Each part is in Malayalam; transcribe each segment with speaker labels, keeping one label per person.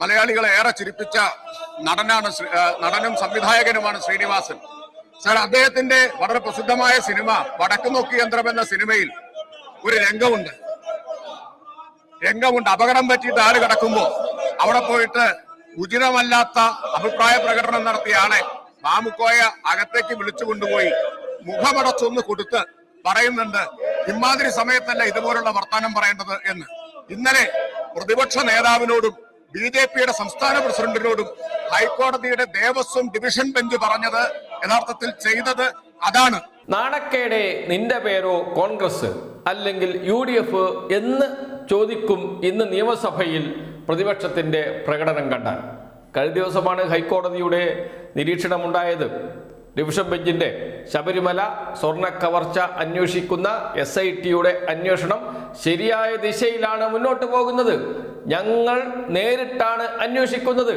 Speaker 1: മലയാളികളെ ഏറെ ചിരിപ്പിച്ച നടനാണ് നടനും സംവിധായകനുമാണ് ശ്രീനിവാസൻ. സാർ അദ്ദേഹത്തിന്റെ വളരെ പ്രസിദ്ധമായ സിനിമ വടക്കു നോക്കി യന്ത്രം എന്ന സിനിമയിൽ ഒരു രംഗമുണ്ട്. രംഗമുണ്ട്. അപകടം പറ്റിയിട്ട് ആൾ കിടക്കുമ്പോ അവിടെ പോയിട്ട് ഉചിതമല്ലാത്ത അഭിപ്രായ പ്രകടനം നടത്തിയ ആളെ മാമുക്കോയ അകത്തേക്ക് വിളിച്ചു കൊണ്ടുപോയി മുഖമടച്ചൊന്ന് കൊടുത്ത് പറയുന്നുണ്ട് ഇമാതിരി സമയത്തല്ല ഇതുപോലുള്ള വർത്തമാനം പറയേണ്ടത് എന്ന്. ഇന്നലെ പ്രതിപക്ഷ നേതാവിനോടും ബി ജെ പിയുടെ സംസ്ഥാന പ്രസിഡന്റിനോടും ഹൈക്കോടതിയുടെ ദേവസ്വം ഡിവിഷൻ ബെഞ്ച് പറഞ്ഞത് യഥാർത്ഥത്തിൽ ചെയ്തത് അതാണ്.
Speaker 2: നാണക്കേടെ നിന്റെ പേരോ കോൺഗ്രസ് അല്ലെങ്കിൽ യു ഡി എഫ് എന്ന് ചോദിക്കും ഇന്ന് നിയമസഭയിൽ പ്രതിപക്ഷത്തിന്റെ പ്രകടനം കണ്ടാൽ. കഴിഞ്ഞ ദിവസമാണ് ഹൈക്കോടതിയുടെ നിരീക്ഷണമുണ്ടായത്. ഡിവിഷൻ ബെഞ്ചിന്റെ ശബരിമല സ്വർണ കവർച്ച അന്വേഷിക്കുന്ന എസ് ഐ ടിയുടെ അന്വേഷണം ശരിയായ ദിശയിലാണ് മുന്നോട്ട് പോകുന്നത്. ഞങ്ങൾ നേരിട്ടാണ് അന്വേഷിക്കുന്നത്.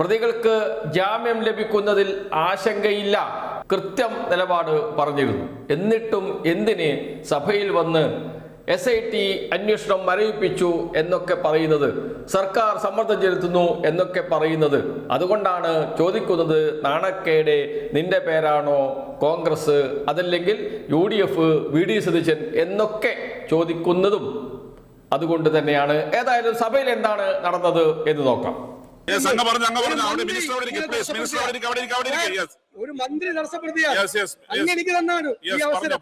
Speaker 2: പ്രതികൾക്ക് ജാമ്യം ലഭിക്കുന്നതിൽ ആശങ്കയില്ല. കൃത്യം നിലപാട് പറഞ്ഞിരുന്നു. എന്നിട്ടും എന്തിന് സഭയിൽ വന്ന് എസ് ഐ ടി അന്വേഷണം മരവിപ്പിച്ചു എന്നൊക്കെ പറയുന്നത് സർക്കാർ സമ്മർദ്ദം ചെലുത്തുന്നു എന്നൊക്കെ പറയുന്നത്. അതുകൊണ്ടാണ് ചോദിക്കുന്നത് നാണക്കേടെ നിന്റെ പേരാണോ കോൺഗ്രസ് അതല്ലെങ്കിൽ U D F V D Satheesan എന്നൊക്കെ ചോദിക്കുന്നതും അതുകൊണ്ട് തന്നെയാണ്. ഏതായാലും സഭയിൽ എന്താണ് നടന്നത് എന്ന് നോക്കാം.
Speaker 3: ഒരു മന്ത്രി
Speaker 4: തടസ്സപ്പെടുത്തിയാൽ അങ്ങനെ അവിടെ ഇരിക്കും അവിടെ ഇരിക്കും യെസ്
Speaker 3: ഒരു മന്ത്രി തടസ്സപ്പെടുത്തിയാണ്
Speaker 4: യെസ് യെസ്
Speaker 3: അങ്ങ് എനിക്ക് തന്നാണ് ഈ അവസരം.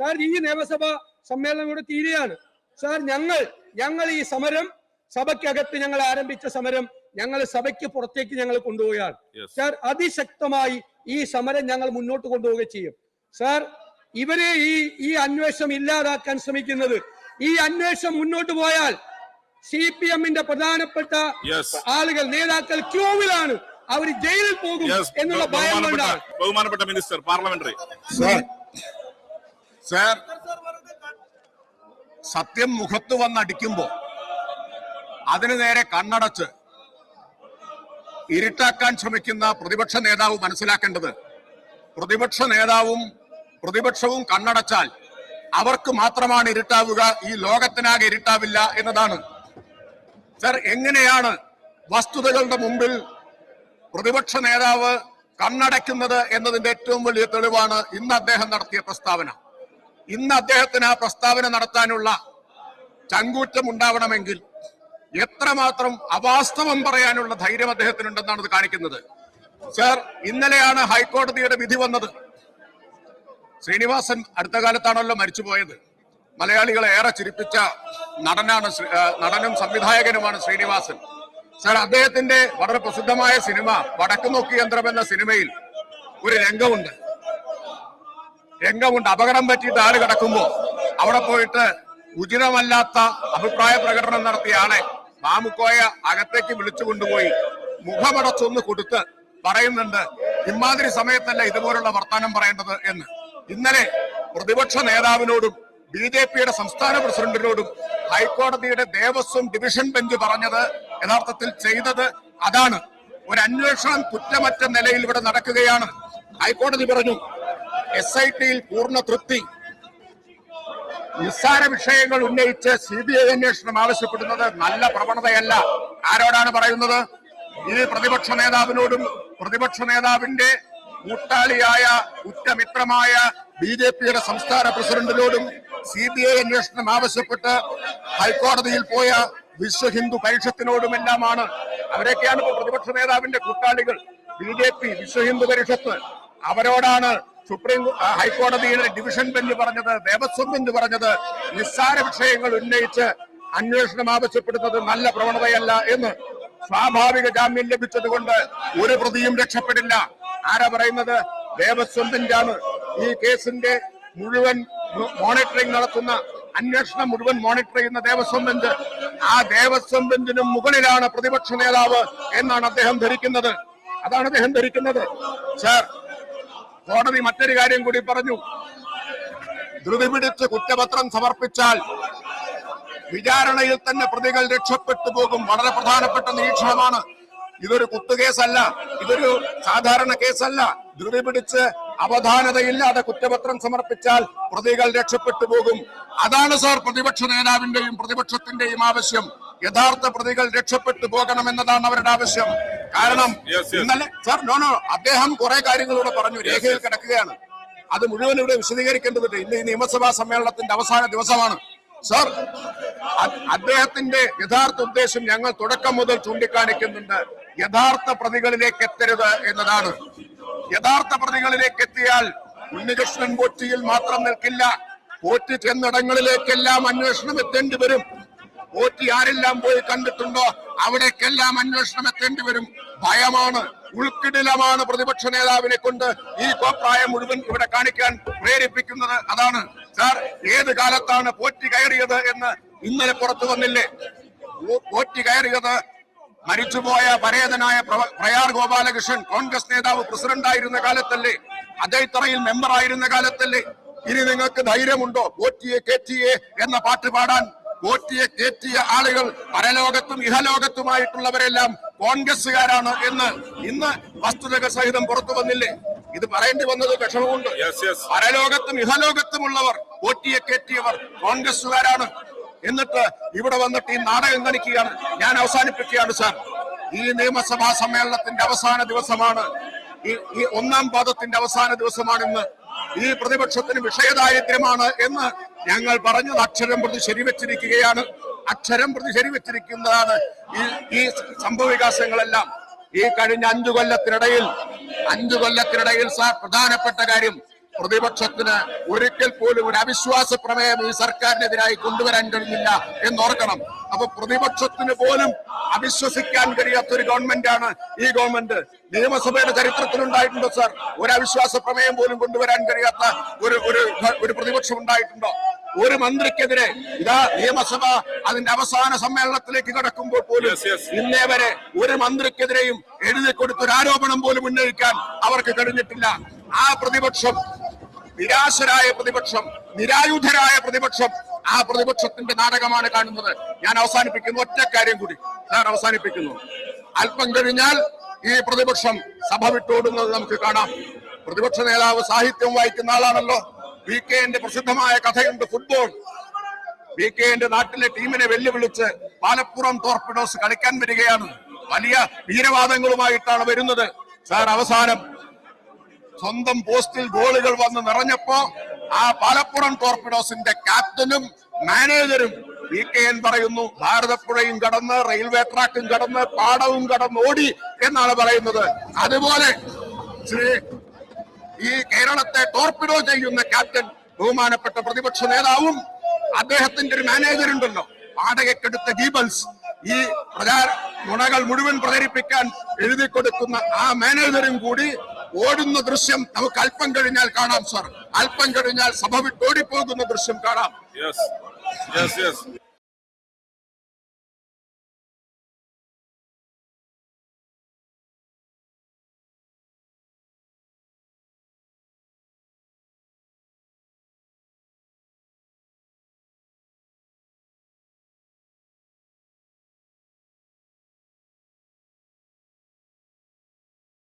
Speaker 3: സാർ ഈ നിയമസഭ സമ്മേളനം കൂടെ തീരുകയാണ്. സാർ ഞങ്ങൾ ഞങ്ങൾ ഈ സമരം സഭയ്ക്കകത്ത് ഞങ്ങൾ ആരംഭിച്ച സമരം ഞങ്ങൾ സഭയ്ക്ക് പുറത്തേക്ക് ഞങ്ങൾ കൊണ്ടുപോവുകയാണ്. സാർ അതിശക്തമായി ഈ സമരം ഞങ്ങൾ മുന്നോട്ട് കൊണ്ടുപോവുകയും ചെയ്യും. സാർ ഇവരെ ഈ ഈ അന്വേഷണം ഇല്ലാതാക്കാൻ ശ്രമിക്കുന്നത് ഈ അന്വേഷണം മുന്നോട്ട് പോയാൽ സി പി എമ്മിന്റെ പ്രധാനപ്പെട്ട ആളുകൾ നേതാക്കൾ ക്യൂവിലാണ് അവർ ജയിലിൽ പോകും എന്നുള്ള ഭയം
Speaker 4: ബഹുമാനപ്പെട്ട ബഹുമാനപ്പെട്ട മിനിസ്റ്റർ പാർലമെന്ററി.
Speaker 1: സാർ. സാർ സത്യം മുഖത്ത് വന്നടിക്കുമ്പോൾ അതിനു നേരെ കണ്ണടച്ച് ഇരുട്ടാക്കാൻ ശ്രമിക്കുന്ന പ്രതിപക്ഷ നേതാവ് മനസ്സിലാക്കേണ്ടത് പ്രതിപക്ഷ നേതാവും പ്രതിപക്ഷവും കണ്ണടച്ചാൽ അവർക്ക് മാത്രമാണ് ഇരുട്ടാവുക ഈ ലോകത്തിനാകെ ഇരുട്ടാവില്ല എന്നതാണ്. സർ എങ്ങനെയാണ് വസ്തുതകളുടെ മുമ്പിൽ പ്രതിപക്ഷ നേതാവ് കണ്ണടയ്ക്കുന്നത് എന്നതിന്റെ ഏറ്റവും വലിയ തെളിവാണ് ഇന്ന് അദ്ദേഹം നടത്തിയ പ്രസ്താവന. ഇന്ന് അദ്ദേഹത്തിന് ആ പ്രസ്താവന നടത്താനുള്ള ചങ്കൂറ്റം ഉണ്ടാവണമെങ്കിൽ എത്രമാത്രം അവാസ്തവം പറയാനുള്ള ധൈര്യം അദ്ദേഹത്തിനുണ്ടെന്നാണ് ഇത് കാണിക്കുന്നത്. സർ ഇന്നലെയാണ് ഹൈക്കോടതിയുടെ വിധി വന്നത്. ശ്രീനിവാസൻ അടുത്ത കാലത്താണല്ലോ മരിച്ചുപോയത്. മലയാളികളെ ഏറെ ചിരിപ്പിച്ച നടനാണ് നടനും സംവിധായകനുമാണ് ശ്രീനിവാസൻ. സർ അദ്ദേഹത്തിന്റെ വളരെ പ്രസിദ്ധമായ സിനിമ വടക്കുനോക്കി യന്ത്രം എന്ന സിനിമയിൽ ഒരു രംഗമുണ്ട്. രംഗമുണ്ട്. അപകടം പറ്റിയിട്ട് ആൾ കിടക്കുമ്പോ അവിടെ പോയിട്ട് ഉചിതമല്ലാത്ത അഭിപ്രായ പ്രകടനം നടത്തിയാണ് മാമുക്കോയ അകത്തേക്ക് വിളിച്ചു കൊണ്ടുപോയി മുഖമടച്ചൊന്ന് കൊടുത്ത് പറയുന്നുണ്ട് ഇമാതിരി സമയത്തല്ല ഇതുപോലുള്ള വർത്തമാനം പറയേണ്ടത് എന്ന്. ഇന്നലെ പ്രതിപക്ഷ നേതാവിനോടും ബി ജെ പിയുടെ സംസ്ഥാന പ്രസിഡന്റിനോടും ഹൈക്കോടതിയുടെ ദേവസ്വം ഡിവിഷൻ ബെഞ്ച് പറഞ്ഞത് യഥാർത്ഥത്തിൽ ചെയ്തത് അതാണ്. ഒരു അന്വേഷണം കുറ്റമറ്റ നിലയിൽ ഇവിടെ നടക്കുകയാണ്. ഹൈക്കോടതി പറഞ്ഞു എസ് ഐ ടിയിൽ പൂർണ തൃപ്തി. നിസ്സാര വിഷയങ്ങൾ ഉന്നയിച്ച് സി ബി ഐ അന്വേഷണം ആവശ്യപ്പെടുന്നത് നല്ല പ്രവണതയല്ല. ആരോടാണ് പറയുന്നത്? ഇത് പ്രതിപക്ഷ നേതാവിനോടും പ്രതിപക്ഷ നേതാവിന്റെ കൂട്ടാളിയായ ഉറ്റമിത്രമായ ബി ജെ പിയുടെ സംസ്ഥാന പ്രസിഡന്റിനോടും സി ബി ഐ അന്വേഷണം ആവശ്യപ്പെട്ട് ഹൈക്കോടതിയിൽ പോയ വിശ്വ ഹിന്ദു പരിഷത്തിനോടുമെല്ലാമാണ്. അവരൊക്കെയാണ് ഇപ്പോൾ പ്രതിപക്ഷ നേതാവിന്റെ കൂട്ടാളികൾ. B J P Vishwa Hindu Parishad അവരോടാണ് supreme ഹൈക്കോടതിയിലെ ഡിവിഷൻ ബെഞ്ച് പറഞ്ഞത് ദേവസ്വം ബെഞ്ച് പറഞ്ഞത് നിസ്സാര വിഷയങ്ങൾ ഉന്നയിച്ച് അന്വേഷണം ആവശ്യപ്പെടുന്നത് നല്ല പ്രവണതയല്ല എന്ന് സ്വാഭാവിക ജാമ്യം ലഭിച്ചതുകൊണ്ട് ഒരു പ്രതിയും രക്ഷപ്പെടില്ല. ആരാ പറയുന്നത്? ദേവസ്വം ബെഞ്ചാണ്. ഈ കേസിന്റെ മുഴുവൻ മോണിറ്ററിംഗ് നടത്തുന്ന അന്വേഷണം മുഴുവൻ മോണിറ്റർ ചെയ്യുന്ന ദേവസ്വം ബെഞ്ച്. ആ ദേവസ്വം ബെഞ്ചിനും മുകളിലാണ് പ്രതിപക്ഷ നേതാവ് എന്നാണ് അദ്ദേഹം ധരിക്കുന്നത്. അതാണ് അദ്ദേഹം ധരിക്കുന്നത്. സാർ കോടതി മറ്റൊരു കാര്യം കൂടി പറഞ്ഞു. ധൃതി കുറ്റപത്രം സമർപ്പിച്ചാൽ വിചാരണയിൽ തന്നെ പ്രതികൾ രക്ഷപ്പെട്ടു പോകും. വളരെ പ്രധാനപ്പെട്ട നിരീക്ഷണമാണ്. ഇതൊരു കുത്തുകേസല്ല. ഇതൊരു സാധാരണ കേസല്ല. ധൃതി പിടിച്ച് അവധാനതയില്ലാതെ കുറ്റപത്രം സമർപ്പിച്ചാൽ പ്രതികൾ രക്ഷപ്പെട്ടു പോകും. അതാണ് സാർ പ്രതിപക്ഷ നേതാവിന്റെയും പ്രതിപക്ഷത്തിന്റെയും ആവശ്യം. യഥാർത്ഥ പ്രതികൾ രക്ഷപ്പെട്ടു പോകണമെന്നതാണ് അവരുടെ ആവശ്യം. കാരണം. ഇന്നലെ സാർ നോ നോ അദ്ദേഹം കുറെ കാര്യങ്ങളിലൂടെ പറഞ്ഞു രേഖയിൽ കിടക്കുകയാണ്. അത് മുഴുവൻ ഇവിടെ വിശദീകരിക്കേണ്ടതുണ്ട് ഇന്ന് ഈ നിയമസഭാ സമ്മേളനത്തിന്റെ അവസാന ദിവസമാണ്. സാർ അദ്ദേഹത്തിന്റെ യഥാർത്ഥ ഉദ്ദേശം ഞങ്ങൾ തുടക്കം മുതൽ ചൂണ്ടിക്കാണിക്കുന്നുണ്ട്. യഥാർത്ഥ പ്രതികളിലേക്ക് എത്തരുത് എന്നതാണ്. യഥാർത്ഥ പ്രതികളിലേക്ക് എത്തിയാൽ ഉണ്ണികൃഷ്ണൻ പോറ്റിയിൽ മാത്രം നിൽക്കില്ല. പോറ്റി ചെന്നിടങ്ങളിലേക്കെല്ലാം അന്വേഷണം എത്തേണ്ടി വരും. പോറ്റി ആരെല്ലാം പോയി കണ്ടിട്ടുണ്ടോ? അവിടേക്കെല്ലാം അന്വേഷണം എത്തേണ്ടി വരും. ഭയമാണ് ഉൾക്കിടിലമാണ് പ്രതിപക്ഷ നേതാവിനെ കൊണ്ട് ഈ കോപ്രായം മുഴുവൻ ഇവിടെ കാണിക്കാൻ പ്രേരിപ്പിക്കുന്നത്. അതാണ് സാർ ഏത് കാലത്താണ് പോറ്റി കയറിയത് എന്ന് ഇന്നലെ പുറത്തു വന്നില്ലേ? പോറ്റി കയറിയത് മരിച്ചുപോയ പരേതനായ പ്രയാർ ഗോപാലകൃഷ്ണൻ കോൺഗ്രസ് നേതാവ് പ്രസിഡന്റായിരുന്ന കാലത്തല്ലേ? അതേത്തറയിൽ മെമ്പറായിരുന്ന കാലത്തല്ലേ? ഇനി നിങ്ങൾക്ക് ധൈര്യമുണ്ടോ? പോറ്റിയെ കേറ്റിയെ എന്ന പാട്ട് പാടാൻ? പോറ്റിയെ തേറ്റിയ ആളുകൾ പരലോകത്തും ഇഹലോകത്തുമായിട്ടുള്ളവരെല്ലാം കോൺഗ്രസ്സുകാരാണ് എന്ന് ഇന്ന് വസ്തുതകൾ സഹിതം പുറത്തു വന്നില്ലേ? ഇത് പറയേണ്ടി വന്നത് വിഷമമുണ്ട്. പരലോകത്തും ഇഹലോകത്തുമുള്ളവർ പോറ്റിയെ കയറ്റിയവർ കോൺഗ്രസ്സുകാരാണ്. എന്നിട്ട് ഇവിടെ വന്നിട്ട് ഈ നാടകം കളിക്കുകയാണ്. ഞാൻ അവസാനിപ്പിക്കുകയാണ് സാർ. ഈ നിയമസഭാ സമ്മേളനത്തിന്റെ അവസാന ദിവസമാണ്. ഈ ഈ ഒന്നാം പാദത്തിന്റെ അവസാന ദിവസമാണ് ഇന്ന് ഈ പ്രതിപക്ഷത്തിന് വിഷയദാരിദ്ര്യമാണ് എന്ന് ഞങ്ങൾ പറഞ്ഞത് അക്ഷരം പ്രതി ശരിവെച്ചിരിക്കുകയാണ്. അക്ഷരം പ്രതി ശരിവെച്ചിരിക്കുന്നതാണ് ഈ ഈ സംഭവവികാസങ്ങളെല്ലാം ഈ കഴിഞ്ഞ അഞ്ചു കൊല്ലത്തിനിടയിൽ അഞ്ചു കൊല്ലത്തിനിടയിൽ സാർ പ്രധാനപ്പെട്ട കാര്യം പ്രതിപക്ഷത്തിന് ഒരിക്കൽ പോലും ഒരു അവിശ്വാസ പ്രമേയം ഈ സർക്കാരിനെതിരായി കൊണ്ടുവരാൻ കഴിഞ്ഞില്ല എന്നോർക്കണം. അപ്പൊ പ്രതിപക്ഷത്തിന് പോലും അവിശ്വസിക്കാൻ കഴിയാത്ത ഒരു ഗവൺമെന്റാണ് ഈ ഗവൺമെന്റ്. നിയമസഭയുടെ ചരിത്രത്തിൽ ഉണ്ടായിട്ടുണ്ടോ സാർ? ഒരു അവിശ്വാസ പ്രമേയം പോലും കൊണ്ടുവരാൻ കഴിയാത്ത ഒരു ഒരു ഒരു പ്രതിപക്ഷം ഉണ്ടായിട്ടുണ്ടോ? ഒരു മന്ത്രിക്കെതിരെ ഇതാ നിയമസഭ അതിന്റെ അവസാന സമ്മേളനത്തിലേക്ക് കടക്കുമ്പോൾ പോലും. ഇന്നേ വരെ ഒരു മന്ത്രിക്കെതിരെയും എഴുതി കൊടുത്തൊരു ആരോപണം പോലും ഉന്നയിക്കാൻ അവർക്ക് കഴിഞ്ഞിട്ടില്ല. ആ പ്രതിപക്ഷം നിരാശരായ പ്രതിപക്ഷം നിരായുധരായ പ്രതിപക്ഷം ആ പ്രതിപക്ഷത്തിന്റെ നാടകമാണ് കാണുന്നത്. ഞാൻ അവസാനിപ്പിക്കുന്നു ഒറ്റ കാര്യം കൂടി ഞാൻ അവസാനിപ്പിക്കുന്നു. അല്പം കഴിഞ്ഞാൽ ഈ പ്രതിപക്ഷം സഭ വിട്ടോടുന്നത് നമുക്ക് കാണാം. പ്രതിപക്ഷ നേതാവ് സാഹിത്യം വായിക്കുന്ന ആളാണല്ലോ. വി കെന്റെ പ്രസിദ്ധമായ കഥയുണ്ട് ഫുട്ബോൾ വി കെന്റെ നാട്ടിലെ ടീമിനെ വെല്ലുവിളിച്ച് പാലപ്പുറം ടോർപിഡോസ് കളിക്കാൻ വരികയാണ്. വലിയ വീരവാദങ്ങളുമായിട്ടാണ് വരുന്നത്. സാർ അവസാനം സ്വന്തം പോസ്റ്റിൽ ഗോളുകൾ വന്ന് നിറഞ്ഞപ്പോ ആ പാലപ്പുറം ടോർപിഡോസിന്റെ ക്യാപ്റ്റനും മാനേജറും വി കെ എൻ പറയുന്നു ഭാരതപ്പുഴയും കടന്ന് റെയിൽവേ ട്രാക്കും കടന്ന് പാടവും കടന്ന് ഓടി എന്നാണ് പറയുന്നത്. അതുപോലെ ശ്രീ ഈ കേരളത്തെ ടോർപിഡോ ചെയ്യുന്ന ക്യാപ്റ്റൻ ബഹുമാനപ്പെട്ട പ്രതിപക്ഷ നേതാവും അദ്ദേഹത്തിന്റെ ഒരു മാനേജർ ഉണ്ടല്ലോ വാടകയ്ക്കെടുത്ത ഗീബൽസ് ഈ പ്രചാര നുണകൾ മുഴുവൻ പ്രചരിപ്പിക്കാൻ എഴുതി കൊടുക്കുന്ന ആ മാനേജറും കൂടി ഓടുന്ന ദൃശ്യം നമുക്ക് അല്പം കഴിഞ്ഞാൽ കാണാം സാർ അല്പം കഴിഞ്ഞാൽ സഭ വിട്ടോടിപ്പോകുന്ന ദൃശ്യം കാണാം.